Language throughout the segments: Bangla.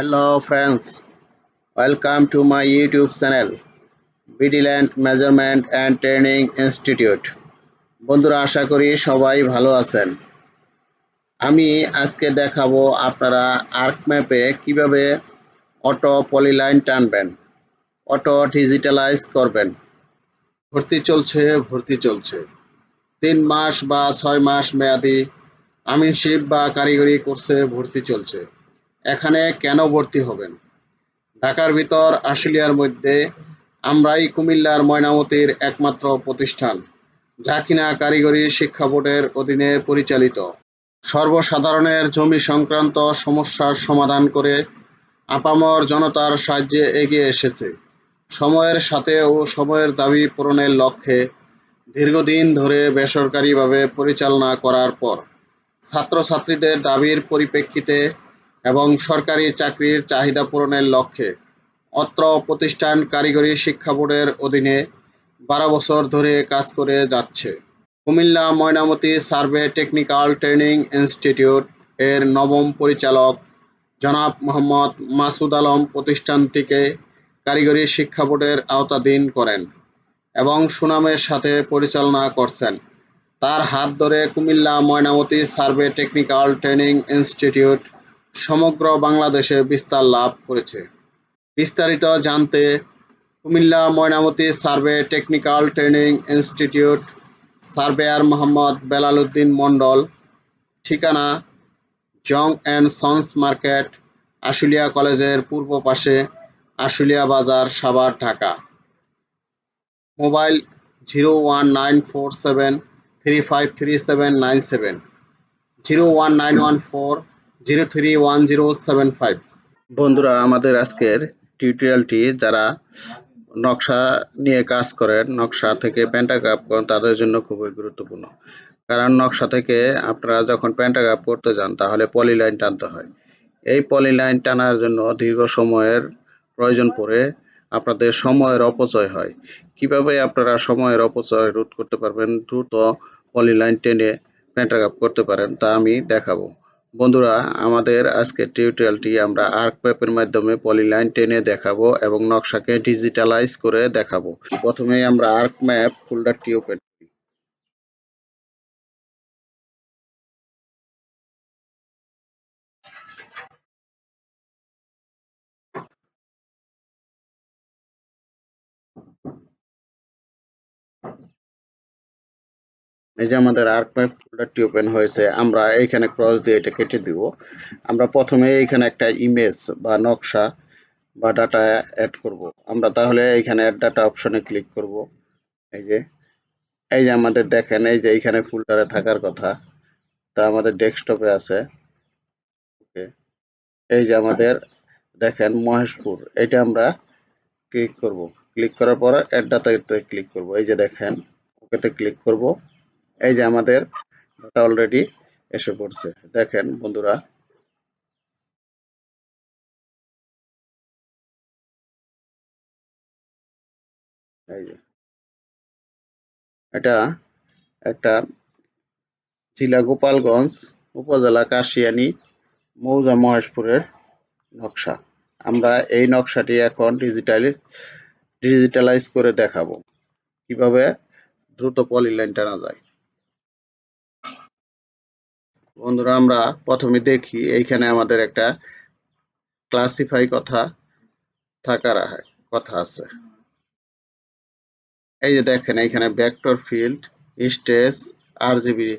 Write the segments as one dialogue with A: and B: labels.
A: Hello friends, welcome to my YouTube channel Vigilant Measurement and Training Institute. বন্ধুরা আশা করি সবাই ভালো আছেন। আমি আজকে দেখাবো আপনারা আর্ক ম্যাপে কীভাবে অটো পলিলাইন টানবেন অটো ডিজিটালাইজ করবেন। ভর্তি চলছে ভর্তি চলছে। তিন মাস বা ছয় মাস মেয়াদি আমিনশিপ বা কারিগরি কোর্সে ভর্তি চলছে। এখানে কেন ভর্তি হবেন? ঢাকার ভিতর আশুলিয়ার মধ্যে আমরাই কুমিল্লার ময়নামতির একমাত্র প্রতিষ্ঠান, যা কিনা কারিগরি শিক্ষা বোর্ডের অধীনে পরিচালিত। সর্বসাধারণের জমি সংক্রান্ত সমস্যার সমাধান করে আপামর জনতার সাহায্যে এগিয়ে এসেছে। সময়ের সাথে ও সময়ের দাবি পূরণের লক্ষ্যে দীর্ঘদিন ধরে বেসরকারিভাবে পরিচালনা করার পর ছাত্রছাত্রীদের দাবির পরিপ্রেক্ষিতে এবং সরকারি চাকরির চাহিদা পূরণের লক্ষ্যে অত্র প্রতিষ্ঠান কারিগরি শিক্ষা বোর্ডের অধীনে বারো বছর ধরে কাজ করে যাচ্ছে। Cumilla Mainamati survey technical training institute এর নবম পরিচালক জনাব মোহাম্মদ মাসুদ আলম প্রতিষ্ঠানটিকে কারিগরি শিক্ষা বোর্ডের আওতাধীন করেন এবং সুনামের সাথে পরিচালনা করছেন। তার হাত ধরে Cumilla Mainamati survey technical training institute সমগ্র বাংলাদেশে বিস্তার লাভ করেছে। বিস্তারিত জানতে Cumilla Mainamati survey technical training institute, surveyor Mohammad Belal Uddin Mondal, ঠিকানা Jong and sons market, Ashulia কলেজের পূর্ব পাশে Ashulia Bazar, Savar, Dhaka. Mobile zero one nine four seven three five three seven nine seven. Zero one nine one four zero three one zero seven five. বন্ধুরা, আমাদের আজকের টিউটোরিয়ালটি যারা নকশা নিয়ে কাজ করেন, নকশা থেকে প্যান্টাগ্রাফ করেন, তাদের জন্য খুবই গুরুত্বপূর্ণ। কারণ নকশা থেকে আপনারা যখন প্যান্টাগ্রাফ করতে যান, তাহলে পলি লাইন টানতে হয়। এই পলি লাইন টানার জন্য দীর্ঘ সময়ের প্রয়োজন পড়ে আপনাদের সময়ের অপচয় হয়। কীভাবে আপনারা সময়ের অপচয় রোধ করতে পারবেন, দ্রুত পলি লাইন টেনে প্যান্টাগ্রাফ করতে পারেন, তা আমি দেখাবো। বন্ধুরা, আমাদের আজকে টিউটোরিয়ালটি আমরা আর্ক পেপের মাধ্যমে পলিলাইন টেনে দেখাবো এবং নকশাকে ডিজিটালাইজ করে দেখাবো। প্রথমে আমরা আর্ক ম্যাপ ফোল্ডারটি ওপেন এই যে আমাদের আর্ক ম্যাপ ফোল্ডারটি ওপেন হয়েছে, আমরা এইখানে ক্রস দিয়ে এটা কেটে দিব। আমরা প্রথমে এইখানে একটা ইমেজ বা নকশা বা ডাটা অ্যাড করব। আমরা তাহলে এইখানে অ্যাড ডাটা অপশনে ক্লিক করব। এই যে এই যে আমাদের দেখেন, এই যে এইখানে ফোল্ডারে থাকার কথা। তা আমাদের ডেস্কটপে আছে। ওকে এই যে আমাদের দেখেন মহেশপুর এটা আমরা ক্লিক করব। ক্লিক করার পর অ্যাড ডাটাতে ক্লিক করব। এই যে দেখেন, ওকেতে ক্লিক করব। এই যে আমাদের ডাটা অলরেডি এসে পড়ছে। দেখেন বন্ধুরা। এই যে। এটা একটা জেলা গোপালগঞ্জ উপজেলা কাশিয়ানী মৌজা মহেশপুরের নকশা। আমরা এই নকশাটি এখন ডিজিটালি ডিজিটালাইজ করে দেখাবো। কীভাবে দ্রুত পলি পলিলাইন টানা যায়। বন্ধুরা, আমরা প্রথমে দেখি এইখানে আমাদের একটা ক্লাসিফাই কথা থাকার কথা আছে। এই যে দেখেন, এইখানে ভেক্টর ফিল্ড স্টেজ আর জিবি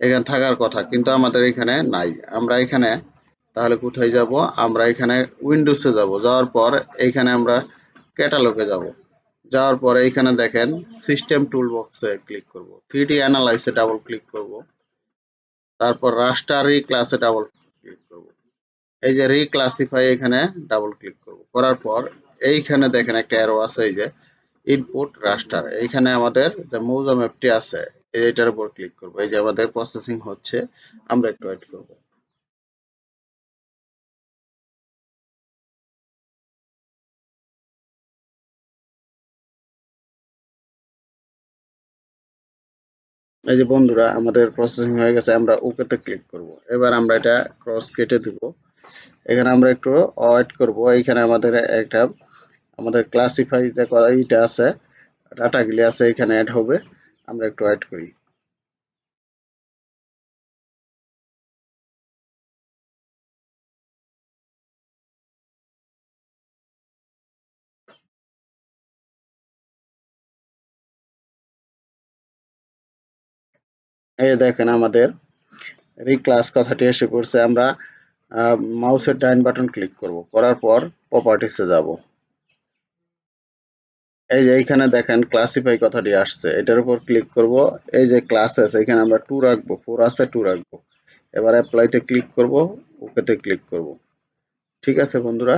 A: এখানে থাকার কথা, কিন্তু আমাদের এখানে নাই। আমরা এখানে তাহলে কোথায় যাব? আমরা এখানে উইন্ডোজে যাব। যাওয়ার পর এইখানে আমরা ক্যাটালগে যাব। যাওয়ার পর এইখানে দেখেন সিস্টেম টুল বক্সে ক্লিক করব। থ্রি অ্যানালাইসে ডাবল ক্লিক করব। তারপর রাস্টার রিক্লাসে ডাবল ক্লিক করব। এই যে রিক্লাসিফাই এখানে ডাবল ক্লিক করব। করার পর এইখানে দেখেন একটা অ্যারো আছে, এই যে ইনপুট রাস্টার এইখানে আমাদের যে মৌজা ম্যাপটি আছে, এইটার উপর ক্লিক করব। এই যে আমাদের প্রসেসিং হচ্ছে, আমরা একটু ওয়েট করব। এই যে বন্ধুরা, আমাদের প্রসেসিং হয়ে গেছে, আমরা ওকেতে ক্লিক করব। এবার আমরা এটা ক্রস কেটে দিব। এখানে আমরা একটু ওয়েট করব। এখানে আমাদের একটা, আমাদের ক্লাসিফাই যে ইটা আছে ডাটাগুলি আছে, এখানে অ্যাড হবে। আমরা একটু ওয়েট করি। এই দেখেন আমাদের রিক্লাস কথাটি এসে পড়ছে, আমরা মাউসের ডাইন বাটন ক্লিক করব। করার পর প্রপার্টিসে যাব। এই যে এইখানে দেখেন ক্লাসিফাই কথাটি আসছে। এটার উপর ক্লিক করব। এই যে ক্লাস আছে, এখানে আমরা টু রাখব। ফোর আছে টু রাখব। এবার অ্যাপ্লাইতে ক্লিক করব ওকেতে ক্লিক করব। ঠিক আছে বন্ধুরা?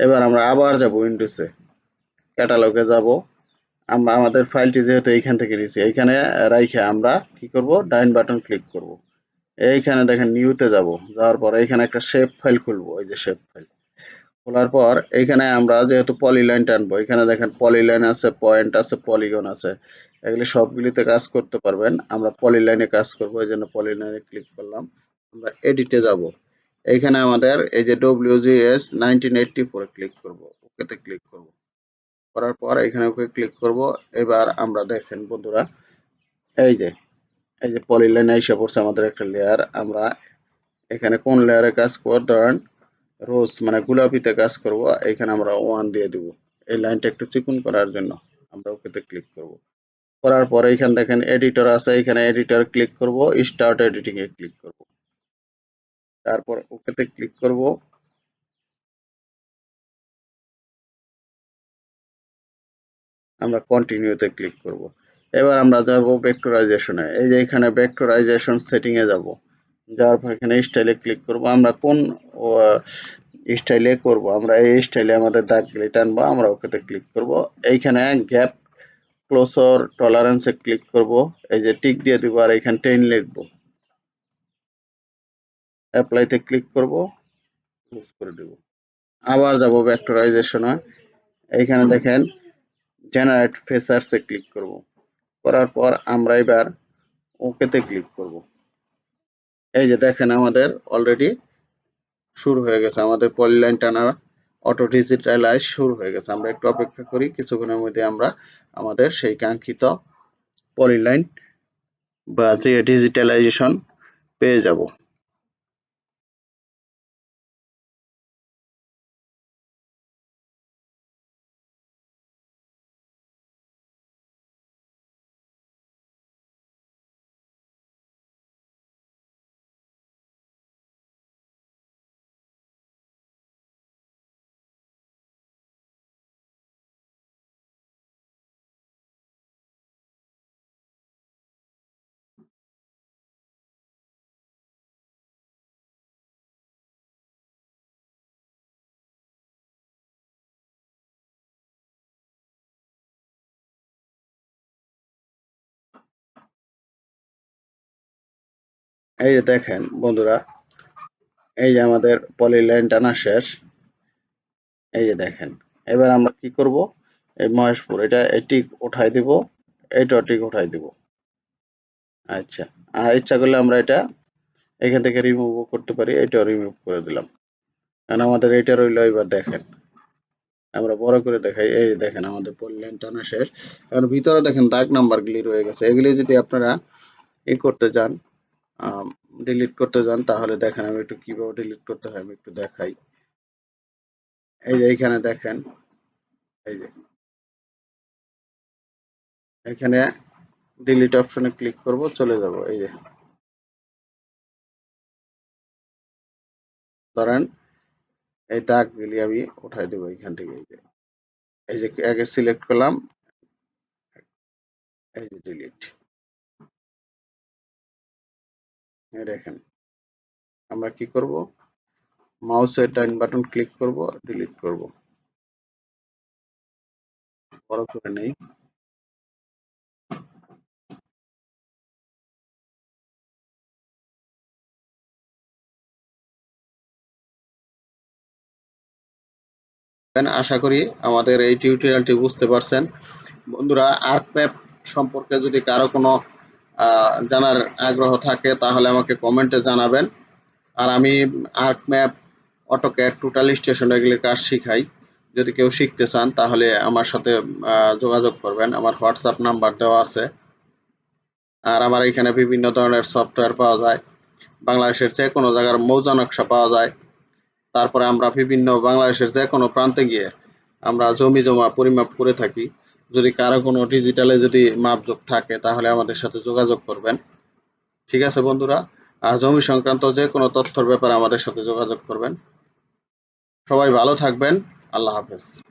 A: এবার আমরা আবার যাব উইন্ডোজে ক্যাটালগে যাব। আমরা আমাদের ফাইলটি যেহেতু এইখান থেকে নিয়েছি এইখানে রাইখে আমরা কি করব? ডাইন বাটন ক্লিক করব। এইখানে দেখেন নিউতে যাব, যাওয়ার পর এইখানে একটা শেপ ফাইল খুলবো, এই যে শেপ ফাইল। খোলার পর এইখানে আমরা যেহেতু পলিলাইন টানবো এখানে দেখেন পলিলাইন আছে, পয়েন্ট আছে, পলিগন আছে, এগুলি সবগুলিতে কাজ করতে পারবেন। আমরা পলিলাইনে কাজ করব, এই জন্য পলিলাইনে ক্লিক করলাম। আমরা এডিটে যাব। এইখানে আমাদের এই যে ডব্লিউজিএস নাইনটিন এইটটি ফোরে ক্লিক করব, ওকেতে ক্লিক করব। করার পর এখানে ওকে ক্লিক করব। এবার আমরা দেখেন বন্ধুরা, এই যে এই যে পলিলাইন এসে পড়ছে আমাদের একটা লেয়ার আমরা এখানে কোন লেয়ারে কাজ করব? ধরেন রোজ মানে গোলাপিতে কাজ করব। এখানে আমরা ওয়ান দিয়ে দিব। এই লাইনটা একটু চিকুন করার জন্য আমরা ওকেতে ক্লিক করব। করার পরে এখানে দেখেন এডিটর আছে। এখানে এডিটর ক্লিক করব। স্টার্ট এডিটিং এ ক্লিক করব। তারপর ওকেতে ক্লিক করব। আমরা কন্টিনিউতে ক্লিক করব। এবার আমরা যাব ভেক্টরাইজেশনে এই যে এখানে ভেক্টরাইজেশন সেটিং এ যাব। যাওয়ার পর এখানে স্টাইলে ক্লিক করব। আমরা কোন স্টাইলে করব। আমরা এই স্টাইলে আমাদের দাগগুলি টানবো, আমরা ওকেতে ক্লিক করব। এইখানে গ্যাপ ক্লোজর টলারেন্সে ক্লিক করব। এই যে টিক দিয়ে দিব আর এখানে টেন লিখব। অ্যাপ্লাইতে ক্লিক করব। ক্লোজ করে দেব। আবার যাব ভেক্টরাইজেশনে এইখানে দেখেন জেনারেট ফেসার্সে ক্লিক করব। করার পর আমরা এবার ওকেতে ক্লিক করব। এই যে দেখেন আমাদের অলরেডি শুরু হয়ে গেছে। আমাদের পলিলাইন টানা অটো ডিজিটালাইজ শুরু হয়ে গেছে। আমরা একটু অপেক্ষা করি, কিছুক্ষণের মধ্যে আমরা আমাদের সেই কাঙ্ক্ষিত পলিলাইন বা যে ডিজিটালাইজেশন পেয়ে যাব। এই যে দেখেন, বন্ধুরা, এই যে আমাদের পলিলাইন টানা শেষ। এই যে দেখেন, এবার আমরা কি করব? এই মহেশপুর, এটা টিক উঠাই দিব এটা টিক উঠাই দিব। আচ্ছা আর ইচ্ছা করলে আমরা এটা এখান থেকে রিমুভ করতে পারি এটাও রিমুভ করে দিলাম। কারণ আমাদের এটা রইল এবার দেখেন, আমরা বড় করে দেখাই। এই দেখেন, আমাদের পলিলাইন টানা শেষ। এখন ভিতরে দেখেন দাগ নাম্বারগুলি রয়ে গেছে। এগুলি যদি আপনারা ই করতে চান ডিলিট করতে যান, তাহলে দেখেন আমি একটু কীভাবে ডিলিট করতে হয়, আমি একটু দেখাই। এই যে এইখানে দেখেন, এই যে। এখানে ডিলিট অপশনে ক্লিক করব, চলে যাব, এই যে। ধরেন, এই দাগগুলি আমি উঠাই দেবো এখান থেকে, এই যে। এই যে আগে সিলেক্ট করলাম, এই যে ডিলিট দেখেন। আমরা কি করব? মাউসের ডাইন বাটন ক্লিক করব, ডিলিট করব। বড় করে নেই। আশা করি আমাদের এই টিউটোরিয়ালটি বুঝতে পারছেন। বন্ধুরা আর্ক ম্যাপ সম্পর্কে যদি কারও কোনো জানার আগ্রহ থাকে, তাহলে আমাকে কমেন্টে জানাবেন। আর আমি arc map AutoCAD total station এগুলির কাজ শিখাই। যদি কেউ শিখতে চান, তাহলে আমার সাথে যোগাযোগ করবেন। আমার হোয়াটসঅ্যাপ নাম্বার দেওয়া আছে। আর আমার এখানে বিভিন্ন ধরনের সফটওয়্যার পাওয়া যায়। বাংলাদেশের যে কোনো জায়গার মৌজা নকশা পাওয়া যায়। তারপরে আমরা বিভিন্ন বাংলাদেশের যে কোনো প্রান্তে গিয়ে আমরা জমি জমা পরিমাপ করে থাকি। যদি কারও কোনো ডিজিটালে যদি মাপযোগ থাকে, তাহলে আমাদের সাথে যোগাযোগ করবেন। ঠিক আছে বন্ধুরা? আর জমি সংক্রান্ত যে কোনো তথ্যর ব্যাপারে আমাদের সাথে যোগাযোগ করবেন। সবাই ভালো থাকবেন। আল্লাহ হাফেজ।